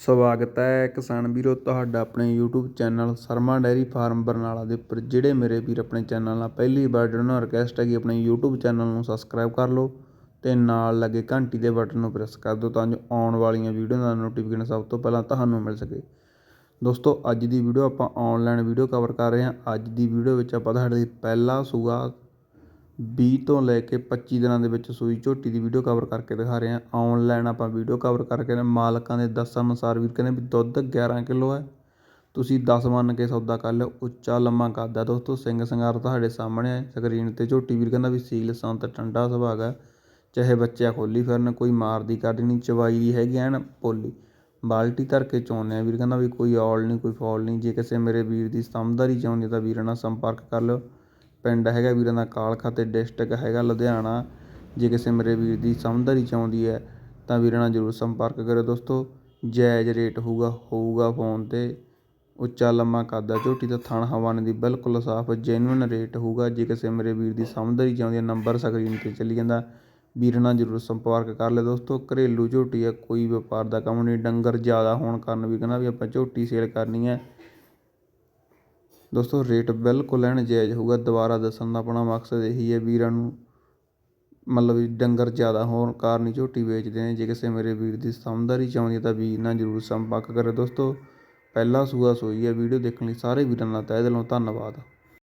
ਸਵਾਗਤ ਹੈ ਕਿਸਾਨ ਵੀਰੋ, ਤੁਹਾਡਾ ਆਪਣੇ YouTube channel Sharma dairy farm Barnala ਦੇ ਉੱਪਰ। ਜਿਹੜੇ ਮੇਰੇ ਵੀਰ ਆਪਣੇ ਚੈਨਲ ਨਾਲ ਪਹਿਲੀ ਵਾਰ ਜੁੜਨ ਨੂੰ ਰਿਕਵੈਸਟ ਹੈ ਕਿ ਆਪਣੇ YouTube ਚੈਨਲ ਨੂੰ ਸਬਸਕ੍ਰਾਈਬ ਕਰ ਲਓ ਤੇ ਨਾਲ ਲੱਗੇ ਘੰਟੀ ਦੇ ਬਟਨ ਨੂੰ ਪ੍ਰੈਸ ਕਰ ਦਿਓ ਤਾਂ ਜੋ ਆਉਣ ਵਾਲੀਆਂ ਵੀਡੀਓ ਦਾ ਨੋਟੀਫਿਕੇਸ਼ਨ ਸਭ ਤੋਂ ਪਹਿਲਾਂ ਤੁਹਾਨੂੰ ਮਿਲ ਸਕੇ। ਦੋਸਤੋ, ਅੱਜ ਦੀ ਵੀਡੀਓ ਆਪਾਂ ਆਨਲਾਈਨ ਵੀਡੀਓ ਕਵਰ ਕਰ ਰਹੇ ਹਾਂ। ਅੱਜ ਦੀ ਵੀਡੀਓ ਵਿੱਚ ਆਪਾਂ ਤੁਹਾਡੇ ਲਈ ਪਹਿਲਾ ਸੂਆ ਵੀਹ ਤੋਂ ਲੈ ਕੇ 25 ਦਿਨਾਂ ਦੇ ਵਿੱਚ ਸੂਈ ਝੋਟੀ ਦੀ ਵੀਡੀਓ ਕਵਰ ਕਰਕੇ ਦਿਖਾ ਰਹੇ ਹਾਂ। ਔਨਲਾਈਨ ਆਪਾਂ ਵੀਡੀਓ ਕਵਰ ਕਰਕੇ ਨੇ, ਮਾਲਕਾਂ ਦੇ ਦੱਸਣ ਅਨੁਸਾਰ ਵੀਰ ਕਹਿੰਦੇ ਵੀ ਦੁੱਧ 11 ਕਿਲੋ ਹੈ। ਤੁਸੀਂ 10 ਮੰਨ ਕੇ ਸੌਦਾ ਕਰ ਲਿਓ, ਉੱਚਾ ਲੰਮਾ ਕੱਦ ਹੈ ਦੋਸਤੋ, ਸਿੰਘ ਸੰਗਾਰ ਤੁਹਾਡੇ ਸਾਹਮਣੇ ਹੈ। ਸਕਰੀਨ ਤੇ ਝੋਟੀ ਵੀਰ ਕਹਿੰਦਾ ਵੀ ਸੀਲ ਸੰਤ ਠੰਡਾ ਸੁਭਾਗ ਹੈ। ਚਾਹੇ ਬੱਚਿਆ ਖੋਲੀ ਫਿਰਨ, ਕੋਈ ਮਾਰਦੀ ਕਰਦੀ ਨਹੀਂ, ਚਵਾਈ ਦੀ ਹੈਗੀ ਐਨ ਪੋਲੀ। ਬਾਲਟੀ ਧਰ ਕੇ ਚੋਣੇ ਆ ਵੀਰ ਕਹਿੰਦਾ ਵੀ ਕੋਈ ਔਲ ਨਹੀਂ, ਕੋਈ ਫੌਲ ਨਹੀਂ, ਜੇ ਕਿਸੇ ਮੇਰੇ ਵੀਰ ਦੀ ਸਮਝਦਾਰੀ ਚਾਹੁੰਦੀ ਤਾਂ ਵੀਰਾਂ ਨਾਲ ਸੰਪਰਕ ਕਰ ਲਿਓ। ਪਿੰਡ ਹੈਗਾ ਵੀਰਾਂ ਦਾ ਕਾਲਖਾ ਅਤੇ ਡਿਸਟ੍ਰਿਕਟ ਹੈਗਾ ਲੁਧਿਆਣਾ। ਜੇ ਕਿਸੇ ਮੇਰੇ ਵੀਰ ਦੀ ਸਮਝਦਾਰੀ ਆਉਂਦੀ ਹੈ, ਤਾਂ ਵੀਰਾਂ ਨਾਲ ਜ਼ਰੂਰ ਸੰਪਰਕ ਕਰਿਓ ਦੋਸਤੋ। ਜਾਇਜ਼ ਰੇਟ ਹੋਊਗਾ ਹੋਊਗਾ ਫੋਨ ਤੇ। ਉੱਚਾ ਲੰਮਾ ਕੱਦ ਆ ਝੋਟੀ ਦਾ ਥਣ ਹਵਾਨੇ ਦੀ, ਬਿਲਕੁਲ ਸਾਫ਼ ਜੈਨੂਅਨ ਰੇਟ ਹੋਊਗਾ। ਜੇ ਕਿਸੇ ਮੇਰੇ ਵੀਰ ਦੀ ਸਮਝਦਾਰੀ ਆਉਂਦੀ ਹੈ, ਨੰਬਰ ਸਕਰੀਨ ਤੇ ਚੱਲੀ ਜਾਂਦਾ। ਵੀਰਾਂ ਨਾਲ ਜ਼ਰੂਰ ਸੰਪਰਕ ਕਰ ਲਿਓ ਦੋਸਤੋ। ਘਰੇਲੂ ਝੋਟੀ ਹੈ, ਕੋਈ ਵਪਾਰ ਦਾ ਕੰਮ ਨਹੀਂ, ਡੰਗਰ ਜ਼ਿਆਦਾ ਹੋਣ ਕਾਰਨ ਵੀ ਕਹਿੰਦਾ ਵੀ ਆਪਾਂ ਝੋਟੀ ਸੇਲ ਕਰਨੀ ਹੈ। ਦੋਸਤੋ, ਰੇਟ ਬਿਲਕੁਲ ਐਨ ਜਾਇਜ਼ ਹੋਊਗਾ। ਦੁਬਾਰਾ ਦੱਸਣ ਦਾ ਆਪਣਾ ਮਕਸਦ ਇਹੀ ਹੈ ਵੀਰਾਂ ਨੂੰ, ਮਤਲਬ ਵੀ ਡੰਗਰ ਜ਼ਿਆਦਾ ਹੋਣ ਕਾਰਨ ਹੀ ਝੋਟੀ ਵੇਚਦੇ ਨੇ। ਜੇ ਕਿਸੇ ਮੇਰੇ ਵੀਰ ਦੀ ਸਮਝਦਾਰੀ ਚਾਹੁੰਦੀ ਹੈ ਤਾਂ ਵੀਰ ਨਾਲ ਜ਼ਰੂਰ ਸੰਪਰਕ ਕਰੇ ਦੋਸਤੋ, ਪਹਿਲਾ ਸੂਆ ਸੋਈ ਹੈ। ਵੀਡੀਓ ਦੇਖਣ ਲਈ ਸਾਰੇ ਵੀਰਾਂ ਦਾ ਤਹਿ ਦਿਲੋਂ ਧੰਨਵਾਦ।